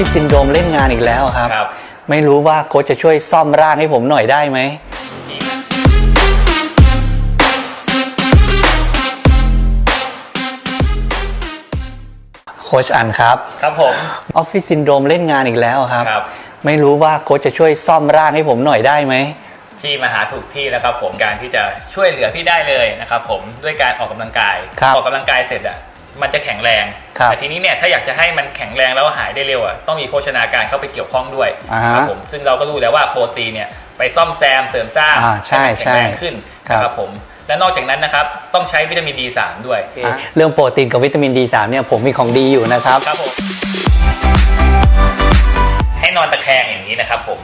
ฟิศซินโดรมเล่นงานอีกแล้วครับ ครับ ไม่รู้ว่าโค้ชจะช่วยซ่อมร่างให้ผมหน่อยได้ไหม โค้ชอันครับครับผม ออฟฟิศซินโดรมเล่นงานอีกแล้วครับ ครับ ไม่รู้ว่าโค้ชจะช่วยซ่อมร่างให้ผมหน่อยได้ไหม พี่มาหาถูกที่แล้วครับผมการที่จะช่วยเหลือพี่ได้เลยนะครับผมด้วยการออกกำลังกาย ครับออกกำลังกายเสร็จอะ มันจะแข็งแรง ครับแต่ทีนี้เนี่ยถ้าอยากจะให้มันแข็งแรงแล้วหายได้เร็วอะต้องมีโภชนาการเข้าไปเกี่ยวข้องด้วยอ่าฮะครับผมซึ่งเราก็รู้แล้วว่าโปรตีนเนี่ยไปซ่อมแซมเสริมสร้างอ่าใช่ห้มันแข็งแรงใช่ขึ้นครับ นะครับผมและนอกจากนั้นนะครับต้องใช้วิตามิน D3 ด้วย อะเรื่องโปรตีนกับวิตามิน D3 เนี่ยผมมีของดีอยู่นะครับ ครับผมให้นอนตะแคงอย่างนี้นะครับ ผม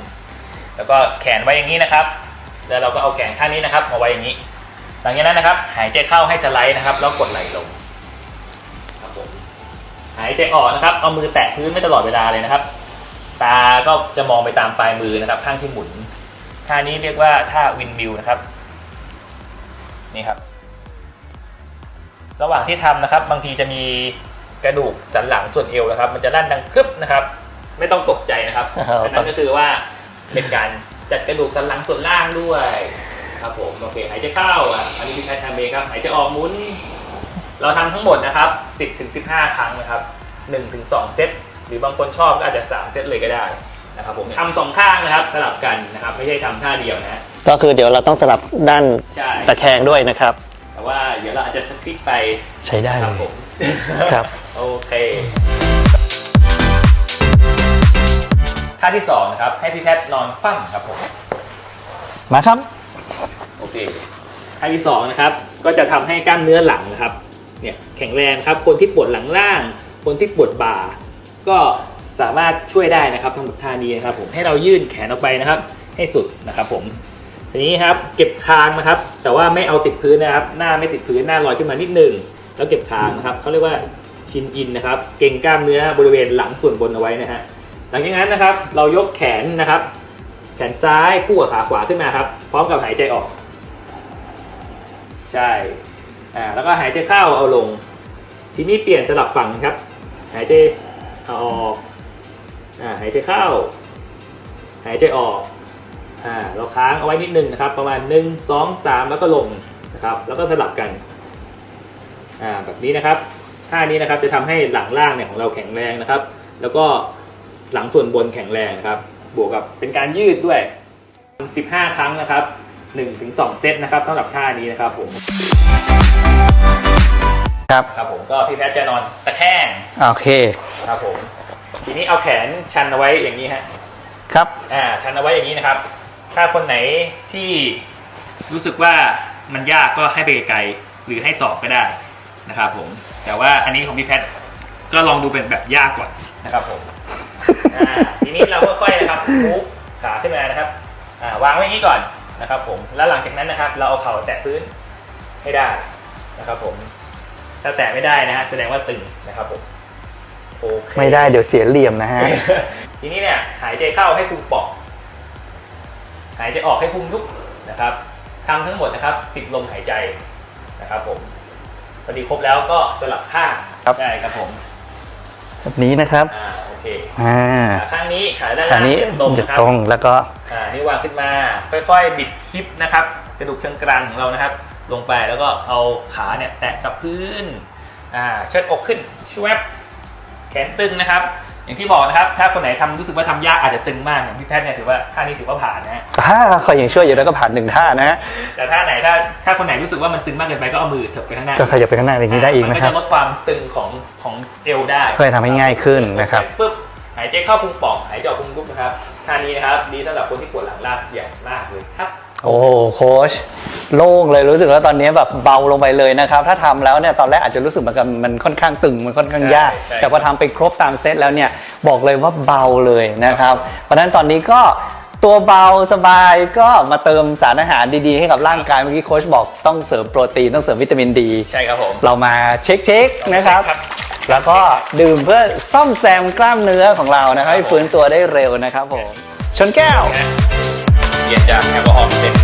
แล้วก็แขนไว้อย่างนี้นะครับ แล้วเราก็เอาแขนข้างนี้นะครับมาไว้อย่างนี้ หลังจากนั้นนะครับ หายใจเข้าให้สไลด์นะครับ แล้วกดไหล่ลงครับผม หายใจออกนะครับ เอามือแตะพื้นไม่ตลอดเวลาเลยนะครับ ตาก็จะมองไปตามปลายมือนะครับ ข้างที่หมุน ท่านี้เรียกว่าท่าวินมิวนะครับ นี่ครับ ระหว่างที่ทำนะครับ บางทีจะมีกระดูกสันหลังส่วนเอวนะครับ มันจะลั่นดังกรึบนะครับ ไม่ต้องตกใจนะครับครับอันนั้นก็คือว่าเป็นการจัดกระดูกสันหลังส่วนล่างด้วย ครับผม โอเค หายใจเข้าอะอันนี้พี่แพทย์ทำเองครับ หายใจออกหมุน เราทำทั้งหมดนะครับ 10ถึง15 ครั้งนะครับ1ถึง2เซตหรือบางคนชอบก็อาจจะ 3 เซตเลยก็ได้นะครับผมทำสองข้างนะครับสลับกันนะครับไม่ใช่ทำท่าเดียวนะฮะก็คือเดี๋ยวเราต้องสลับด้านใช่ตะแคงด้วยนะครับ แต่ว่าเดี๋ยวเราอาจจะสกิปไปใช้ได้คเลรับยผมครับโอเคท่าที่สองนะครับให้พี่แพทย์นอนคว่ำครับผมมาครับโอเคท่าที่สองนะครับก็จะทำให้กล้ามเนื้อหลังนะครับ เนี่ยแข็งแรงครับ คนที่ปวดหลังล่าง คนที่ปวดบ่า ก็สามารถช่วยได้นะครับสำหรับท่านี้นะครับผมให้เรายื่นแขนออกไปนะครับ ให้สุดนะครับผมทีนี้ครับเก็บคางนะครับ แต่ว่าไม่เอาติดพื้นนะครับ หน้าไม่ติดพื้นหน้าลอยขึ้นมานิดนึงแล้วเก็บคางนะครับเขาเรียกว่าชินอินนะครับ เก่งกล้ามเนื้อบริเวณหลังส่วนบนเอาไว้นะฮะหลังจากนั้นนะครับ เรายกแขนนะครับ แขนซ้ายคู่กับขาขวาขึ้นมาครับ พร้อมกับหายใจออก ใช่ อ่าแล้วก็หายใจเข้าเอาลง ทีนี้เปลี่ยนสลับฝั่งครับ หายใจเอาออกอ่าหายใจเข้า หายใจออกอ่าเราค้างเอาไว้นิดนึงนะครับ ประมาณ 1 2 3 แล้วก็ลงนะครับ แล้วก็สลับกันอ่าแบบนี้นะครับท่านี้นะครับจะทำให้หลังล่างเนี่ยของเราแข็งแรงนะครับ แล้วก็หลังส่วนบนแข็งแรงนะครับ บวกกับเป็นการยืดด้วย 15 ครั้งนะครับ 1-2 เซตนะครับสำหรับท่านี้นะครับผมครับครับผมก็พี่แพทย์จะนอนตะแคงโอเคครับผมทีนี้เอาแขนชันเอาไว้อย่างนี้ฮะครับอ่าชันเอาไว้อย่างนี้นะครับ ถ้าคนไหนที่รู้สึกว่ามันยากก็ให้ไปไกลๆหรือให้สอบก็ได้นะครับผมแต่ว่าอันนี้ของพี่แพทย์ก็ลองดูเป็นแบบยากก่อนนะครับผมอ่าทีนี้เราก็ค่อยๆนะครับมุกขาขึ้นมานะครับอ่าวางไว้อย่างนี้ก่อน นะครับผมแล้วหลังจากนั้นนะครับ เราเอาเข่าแตะพื้นให้ได้นะครับผมถ้าแตะไม่ได้นะฮะแสดงว่าตึงนะครับผมโอเคไม่ได้เดี๋ยวเสียเหลี่ยมนะฮะ ทีนี้เนี่ยหายใจเข้าให้พุงป่องหายใจออกให้พุงยุบนะครับทำทั้งหมดนะครับสิบลมหายใจนะครับผมพอดีครบแล้วก็สลับข้างครับได้ครับผม แบบนี้นะครับอ่าโอเคอ่าขาข้างนี้ขาด้านอัล่านงนี้ตรงจะนะครับตรงแล้วก็อ่านี่วางขึ้นมาค่อยๆ บิดฮิปนะครับกระดูกเชิงกรานของเรานะครับ ลงไปแล้วก็เอาขาเนี่ยแตะกับพื้นอ่าเชิดอกขึ้นชวบแขนตึงนะครับ อย่างที่บอกนะครับ ถ้าคนไหนทำรู้สึกว่าทำยากอาจจะตึงมากอย่างพี่แพทย์เนี่ยถือว่าท่านี้ถือว่าผ่านนะฮะถ้าคอยยังช่วยอยู่แล้วก็ผ่านหนึ่งท่านะฮะแต่ถ้าไหนถ้าถ้าคนไหนรู้สึกว่ามันตึงมากเกินไปก็เอามือเถิบไปข้างหน้าก็ขยับไปข้างหน้าอย่างนี้ได้อีกมันะก็ครับจะลดความตึงของของเอวได้ช่วยทำให้ง่ายขึ้นนะครับปุ๊บหายใจเข้าพุงป่องหายใจออกพุงยุบนะครับท่านี้นะครับดีสำหรับคนที่ปวดหลังล่างใหญ่มากเลยครับ โอ้โหโค้ช โล่งเลยรู้สึกว่าตอนนี้แบบเบาลงไปเลยนะครับ ถ้าทำแล้วเนี่ยตอนแรกอาจจะรู้สึกเหมือนกับมันค่อนข้างตึงมันค่อนข้างยากใช่ใช่แต่พอทำไปครบตามเซตแล้วเนี่ยบอกเลยว่าเบาเลยนะครับ เพราะฉะนั้นตอนนี้ก็ตัวเบาสบายก็มาเติมสารอาหารดีๆ ให้กับร่างกายเมื่อกี้โค้ชบอกต้องเสริมโปรตีนต้องเสริมวิตามินดีใช่ครับผมเรามาเช็คเช็คๆนะครับครับแล้วก็ดื่มเพื่อซ่อมแซมกล้ามเนื้อของเรานะครับให้ฟื้นตัวได้เร็วนะครับผมชนแก้วนะเปลี่ยนจากแอลกอฮอล์เป็น